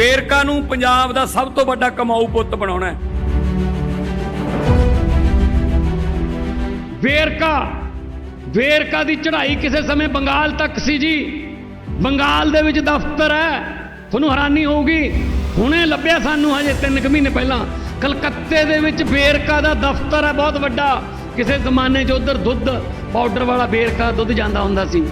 ਵੇਰਕਾ ਨੂੰ ਪੰਜਾਬ ਦਾ ਸਭ ਤੋਂ ਵੱਡਾ ਕਮਾਊ ਪੁੱਤ ਬਣਾਉਣਾ ਹੈ। ਵੇਰਕਾ ਵੇਰਕਾ ਦੀ ਚੜ੍ਹਾਈ ਕਿਸੇ ਸਮੇਂ ਬੰਗਾਲ ਤੱਕ ਸੀ ਜੀ। ਬੰਗਾਲ ਦੇ ਵਿੱਚ ਦਫ਼ਤਰ ਹੈ, ਤੁਹਾਨੂੰ ਹੈਰਾਨੀ ਹੋਊਗੀ। ਹੁਣੇ ਲੱਭਿਆ ਸਾਨੂੰ ਹਜੇ 3 ਕੁ ਮਹੀਨੇ ਪਹਿਲਾਂ। ਕਲਕੱਤੇ ਦੇ ਵਿੱਚ ਵੇਰਕਾ ਦਾ ਦਫ਼ਤਰ ਹੈ, ਬਹੁਤ ਵੱਡਾ। ਕਿਸੇ ਜ਼ਮਾਨੇ 'ਚ ਉਧਰ ਦੁੱਧ ਪਾਊਡਰ ਵਾਲਾ ਵੇਰਕਾ ਦੁੱਧ ਜਾਂਦਾ ਹੁੰਦਾ ਸੀ।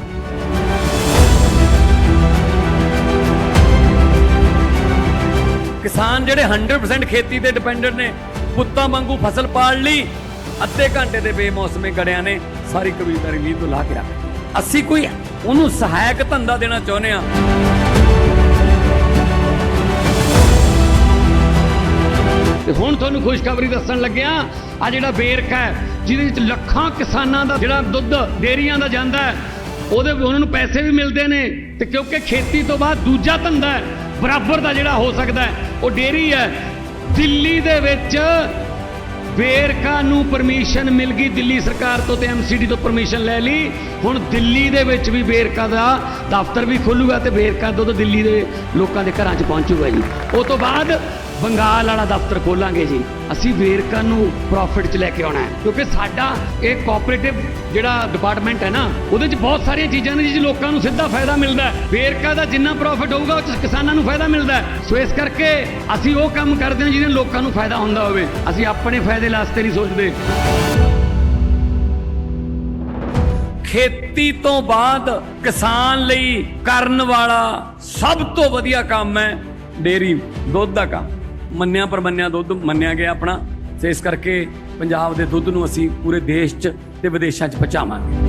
ਕਿਸਾਨ ਜਿਹੜੇ 100% ਖੇਤੀ ਤੇ ਡਿਪੈਂਡੈਂਟ ਨੇ, ਪੁੱਤਾਂ ਵਾਂਗੂ ਫਸਲ ਪਾਲ ਲਈ, ਅੱਧੇ ਘੰਟੇ ਦੇ ਬੇਮੌਸਮੇ ਗੜਿਆਂ ਨੇ ਸਾਰੀ ਕਬੀਲਦਾਰੀ ਲੀਹ ਤੋਂ ਲਾ ਕੇ ਰੱਖ ਅਸੀਂ ਕੋਈ ਉਹਨੂੰ ਸਹਾਇਕ ਧੰਦਾ ਦੇਣਾ ਚਾਹੁੰਦੇ ਆ ਤੇ ਹੁਣ ਤੁਹਾਨੂੰ ਖੁਸ਼ਖਬਰੀ ਦੱਸਣ ਲੱਗਿਆ, ਆ ਜਿਹੜਾ ਵੇਰਕਾ ਹੈ, ਜਿਹਦੇ ਵਿੱਚ ਲੱਖਾਂ ਕਿਸਾਨਾਂ ਦਾ ਜਿਹੜਾ ਦੁੱਧ ਡੇਰੀਆਂ ਦਾ ਜਾਂਦਾ ਹੈ, ਉਹਦੇ ਉਹਨਾਂ ਨੂੰ ਪੈਸੇ ਵੀ ਮਿਲਦੇ ਨੇ, ਤੇ ਕਿਉਂਕਿ ਖੇਤੀ ਤੋਂ ਬਾਅਦ ਦੂਜਾ ਧੰਦਾ ਹੈ, ਬਰਾਬਰ ਦਾ ਜਿਹੜਾ ਹੋ ਸਕਦਾ ਹੈ ਉਹ ਡੇਰੀ ਹੈ। ਦਿੱਲੀ ਦੇ ਵਿੱਚ ਵੇਰਕਾ ਨੂੰ ਪਰਮਿਸ਼ਨ ਮਿਲ ਗਈ। ਦਿੱਲੀ ਸਰਕਾਰ ਤੋਂ ਤੇ ਐਮਸੀਡੀ ਤੋਂ ਪਰਮਿਸ਼ਨ ਲੈ ਲਈ। ਹੁਣ ਦਿੱਲੀ ਦੇ ਵਿੱਚ ਵੀ ਵੇਰਕਾ ਦਾ ਦਫ਼ਤਰ ਵੀ ਖੋਲੂਗਾ ਤੇ ਵੇਰਕਾ ਦੁੱਧ ਦਿੱਲੀ ਦੇ ਲੋਕਾਂ ਦੇ ਘਰਾਂ 'ਚ ਪਹੁੰਚੂਗਾ ਜੀ। ਉਹ ਤੋਂ ਬਾਅਦ ਬੰਗਾਲ ਵਾਲਾ ਦਫ਼ਤਰ ਖੋਲਾਂਗੇ ਜੀ। ਅਸੀਂ ਵੇਰਕਾ ਨੂੰ ਪ੍ਰੋਫਿਟ 'ਚ ਲੈ ਕੇ ਆਉਣਾ ਹੈ। ਕਿਉਂਕਿ ਸਾਡਾ ਇਹ ਕੋਆਪਰੇਟਿਵ ਜਿਹੜਾ ਡਿਪਾਰਟਮੈਂਟ ਹੈ ਨਾ, ਉਹਦੇ 'ਚ ਬਹੁਤ ਸਾਰੀਆਂ ਚੀਜ਼ਾਂ ਨੇ ਜਿਹਦੇ ਲੋਕਾਂ ਨੂੰ ਸਿੱਧਾ ਫਾਇਦਾ ਮਿਲਦਾ ਹੈ। ਵੇਰਕਾ ਦਾ ਜਿੰਨਾ ਪ੍ਰੋਫਿਟ ਹੋਊਗਾ, ਉਹ 'ਚ ਕਿਸਾਨਾਂ ਨੂੰ ਫਾਇਦਾ ਮਿਲਦਾ ਹੈ। ਸੋ ਇਸ ਕਰਕੇ ਅਸੀਂ ਉਹ ਕੰਮ ਕਰਦੇ ਹਾਂ ਜਿਹਦੇ ਲੋਕਾਂ ਨੂੰ ਫਾਇਦਾ ਹੁੰਦਾ ਹੋਵੇ। ਅਸੀਂ ਆਪਣੇ ਫਾਇਦੇ ਵਾਸਤੇ ਨਹੀਂ ਸੋਚਦੇ। ਖੇਤੀ ਤੋਂ ਬਾਅਦ ਕਿਸਾਨ ਲਈ ਕਰਨ ਵਾਲਾ ਸਭ ਤੋਂ ਵਧੀਆ ਕੰਮ ਹੈ ਡੇਰੀ, ਦੁੱਧ ਦਾ ਕੰਮ। ਮੰਨਿਆ ਪਰਮੰਨਿਆ ਦੁੱਧ ਮੰਨਿਆ ਗਿਆ ਆਪਣਾ। ਤੇ ਇਸ ਕਰਕੇ ਪੰਜਾਬ ਦੇ ਦੁੱਧ ਨੂੰ ਅਸੀਂ ਪੂਰੇ ਦੇਸ਼ 'ਚ ਤੇ ਵਿਦੇਸ਼ਾਂ 'ਚ ਪਹੁੰਚਾਵਾਂਗੇ।